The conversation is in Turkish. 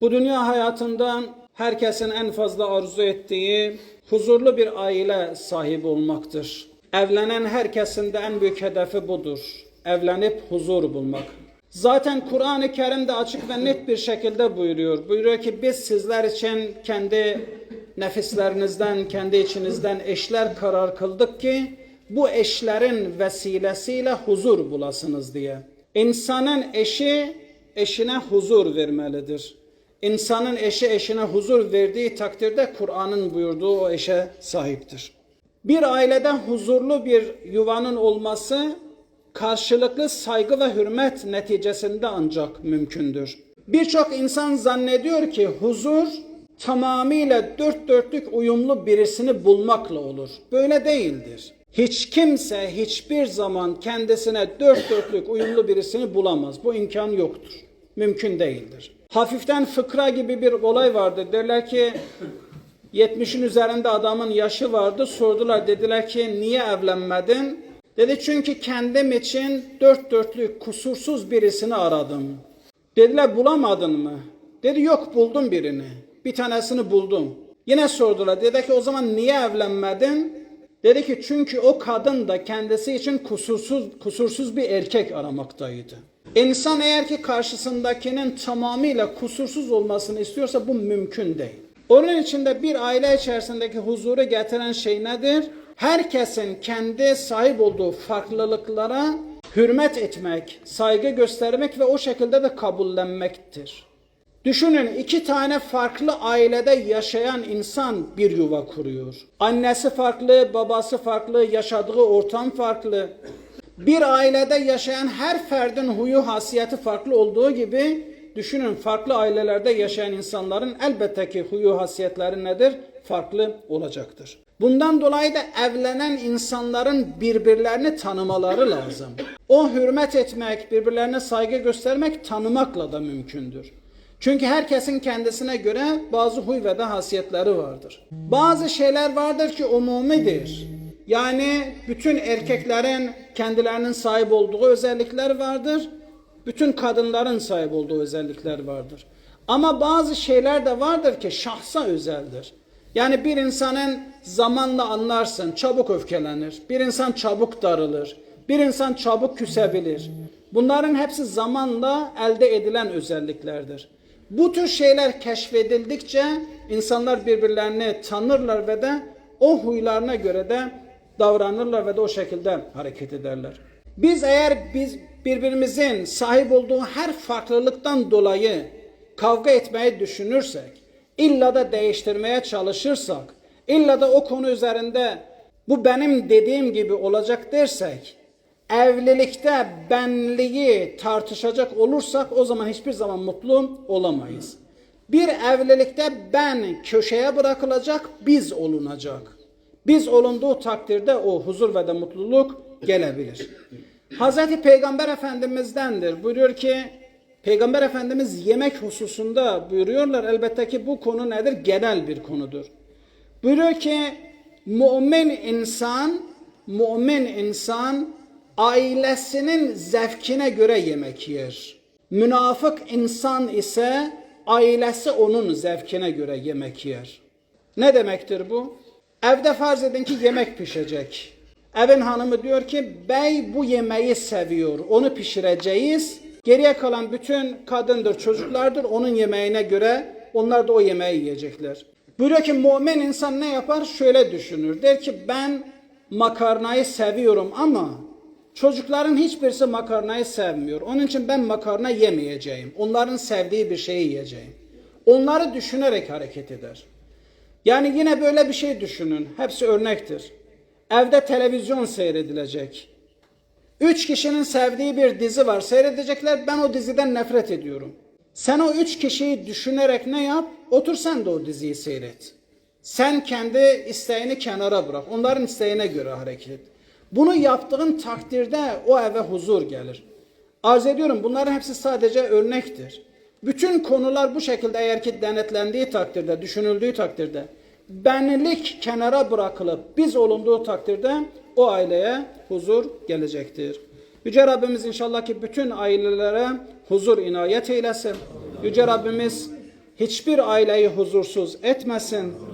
Bu dünya hayatından herkesin en fazla arzu ettiği huzurlu bir aile sahibi olmaktır. Evlenen herkesin de en büyük hedefi budur. Evlenip huzur bulmak. Zaten Kur'an-ı Kerim'de açık ve net bir şekilde buyuruyor. Buyuruyor ki biz sizler için kendi nefislerinizden, kendi içinizden eşler karar kıldık ki bu eşlerin vesilesiyle huzur bulasınız diye. İnsanın eşi eşine huzur vermelidir. İnsanın eşi eşine huzur verdiği takdirde Kur'an'ın buyurduğu o eşe sahiptir. Bir ailede huzurlu bir yuvanın olması karşılıklı saygı ve hürmet neticesinde ancak mümkündür. Birçok insan zannediyor ki huzur tamamıyla dört dörtlük uyumlu birisini bulmakla olur. Böyle değildir. Hiç kimse hiçbir zaman kendisine dört dörtlük uyumlu birisini bulamaz. Bu imkan yoktur. Mümkün değildir. Hafiften fıkra gibi bir olay vardır. Derler ki 70'in üzerinde adamın yaşı vardı. Sordular dediler ki niye evlenmedin? Dedi çünkü kendim için dört dörtlük kusursuz birisini aradım. Dediler bulamadın mı? Dedi yok buldum birini. Bir tanesini buldum. Yine sordular. Dedi ki o zaman niye evlenmedin? Dedi ki çünkü o kadın da kendisi için kusursuz kusursuz bir erkek aramaktaydı. İnsan eğer ki karşısındakinin tamamıyla kusursuz olmasını istiyorsa bu mümkün değil. Onun için de bir aile içerisindeki huzuru getiren şey nedir? Herkesin kendi sahip olduğu farklılıklara hürmet etmek, saygı göstermek ve o şekilde de kabullenmektir. Düşünün iki tane farklı ailede yaşayan insan bir yuva kuruyor. Annesi farklı, babası farklı, yaşadığı ortam farklı. Bir ailede yaşayan her ferdin huyu hasiyeti farklı olduğu gibi düşünün farklı ailelerde yaşayan insanların elbette ki huyu hasiyetleri nedir? Farklı olacaktır. Bundan dolayı da evlenen insanların birbirlerini tanımaları lazım. O hürmet etmek, birbirlerine saygı göstermek tanımakla da mümkündür. Çünkü herkesin kendisine göre bazı huy ve de hasiyetleri vardır. Bazı şeyler vardır ki umumidir. Yani bütün erkeklerin kendilerinin sahip olduğu özellikler vardır. Bütün kadınların sahip olduğu özellikler vardır. Ama bazı şeyler de vardır ki şahsa özeldir. Yani bir insanın zamanla anlarsın, çabuk öfkelenir. Bir insan çabuk darılır. Bir insan çabuk küsebilir. Bunların hepsi zamanla elde edilen özelliklerdir. Bu tür şeyler keşfedildikçe insanlar birbirlerini tanırlar ve de o huylarına göre de davranırlar ve de o şekilde hareket ederler. Biz eğer biz birbirimizin sahip olduğu her farklılıktan dolayı kavga etmeyi düşünürsek, illa da değiştirmeye çalışırsak, illa da o konu üzerinde bu benim dediğim gibi olacak dersek, evlilikte benliği tartışacak olursak o zaman hiçbir zaman mutlu olamayız. Bir evlilikte ben köşeye bırakılacak, biz olunacak. Biz olunduğu takdirde o huzur ve de mutluluk gelebilir. Hazreti Peygamber Efendimiz'dendir. Buyuruyor ki Peygamber Efendimiz yemek hususunda buyuruyorlar. Elbette ki bu konu nedir? Genel bir konudur. Buyuruyor ki mümin insan mümin insan ailesinin zevkine göre yemek yer. Münafık insan ise ailesi onun zevkine göre yemek yer. Ne demektir bu? Evde farz edin ki yemek pişecek. Evin hanımı diyor ki bey bu yemeği seviyor. Onu pişireceğiz. Geriye kalan bütün kadındır, çocuklardır. Onun yemeğine göre onlar da o yemeği yiyecekler. Buyuruyor ki mümin insan ne yapar? Şöyle düşünür. Der ki ben makarnayı seviyorum ama çocukların hiçbirisi makarnayı sevmiyor. Onun için ben makarna yemeyeceğim. Onların sevdiği bir şeyi yiyeceğim. Onları düşünerek hareket eder. Yani yine böyle bir şey düşünün. Hepsi örnektir. Evde televizyon seyredilecek. Üç kişinin sevdiği bir dizi var. Seyredecekler. Ben o diziden nefret ediyorum. Sen o üç kişiyi düşünerek ne yap? Otur sen de o diziyi seyret. Sen kendi isteğini kenara bırak. Onların isteğine göre hareket et. Bunu yaptığın takdirde o eve huzur gelir. Arz ediyorum bunların hepsi sadece örnektir. Bütün konular bu şekilde eğer ki denetlendiği takdirde, düşünüldüğü takdirde, benlik kenara bırakılıp biz olunduğu takdirde o aileye huzur gelecektir. Yüce Rabbimiz inşallah ki bütün ailelere huzur inayet eylesin. Yüce Rabbimiz hiçbir aileyi huzursuz etmesin.